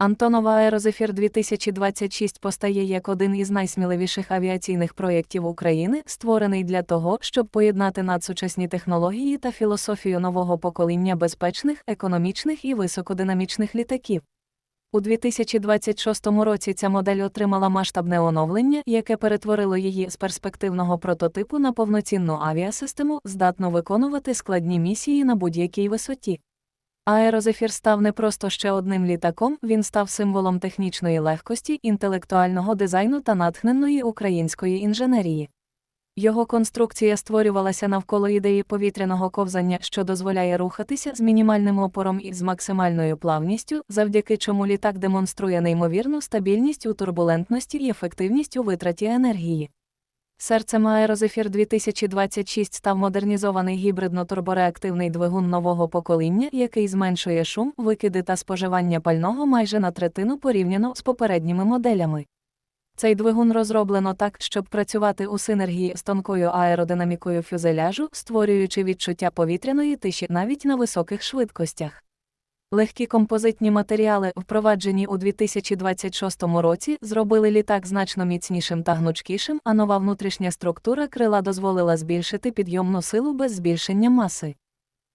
Антонова Аерозефір 2026 постає як один із найсміливіших авіаційних проєктів України, створений для того, щоб поєднати надсучасні технології та філософію нового покоління безпечних, економічних і високодинамічних літаків. У 2026 році ця модель отримала масштабне оновлення, яке перетворило її з перспективного прототипу на повноцінну авіасистему, здатну виконувати складні місії на будь-якій висоті. Аерозефір став не просто ще одним літаком, він став символом технічної легкості, інтелектуального дизайну та натхненної української інженерії. Його конструкція створювалася навколо ідеї повітряного ковзання, що дозволяє рухатися з мінімальним опором і з максимальною плавністю, завдяки чому літак демонструє неймовірну стабільність у турбулентності і ефективність у витраті енергії. Серцем Аерозефір 2026 став модернізований гібридно-турбореактивний двигун нового покоління, який зменшує шум, викиди та споживання пального майже на третину порівняно з попередніми моделями. Цей двигун розроблено так, щоб працювати у синергії з тонкою аеродинамікою фюзеляжу, створюючи відчуття повітряної тиші навіть на високих швидкостях. Легкі композитні матеріали, впроваджені у 2026 році, зробили літак значно міцнішим та гнучкішим, а нова внутрішня структура крила дозволила збільшити підйомну силу без збільшення маси.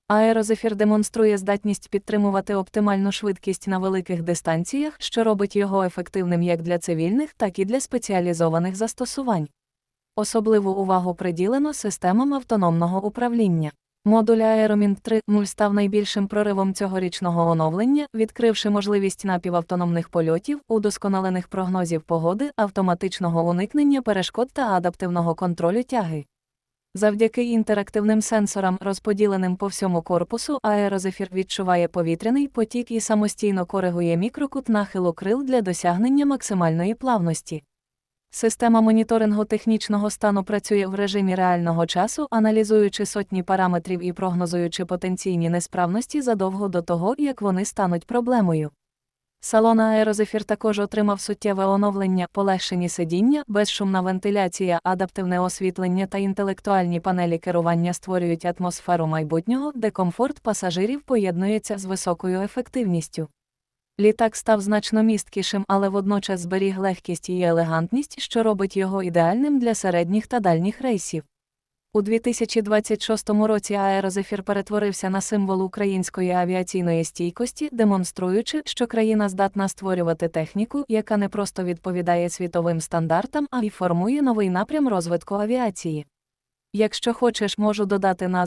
Аерозефір демонструє здатність підтримувати оптимальну швидкість на великих дистанціях, що робить його ефективним як для цивільних, так і для спеціалізованих застосувань. Особливу увагу приділено системам автономного управління. Модуль Aeromint 3.0 став найбільшим проривом цьогорічного оновлення, відкривши можливість напівавтономних польотів, удосконалених прогнозів погоди, автоматичного уникнення перешкод та адаптивного контролю тяги. Завдяки інтерактивним сенсорам, розподіленим по всьому корпусу, аерозефір відчуває повітряний потік і самостійно коригує мікрокут нахилу крил для досягнення максимальної плавності. Система моніторингу технічного стану працює в режимі реального часу, аналізуючи сотні параметрів і прогнозуючи потенційні несправності задовго до того, як вони стануть проблемою. Салон Аерозефір також отримав суттєве оновлення, полегшені сидіння, безшумна вентиляція, адаптивне освітлення та інтелектуальні панелі керування створюють атмосферу майбутнього, де комфорт пасажирів поєднується з високою ефективністю. Літак став значно місткішим, але водночас зберіг легкість і елегантність, що робить його ідеальним для середніх та дальніх рейсів. У 2026 році Аерозефір перетворився на символ української авіаційної стійкості, демонструючи, що країна здатна створювати техніку, яка не просто відповідає світовим стандартам, а й формує новий напрям розвитку авіації. Якщо хочеш, можу додати на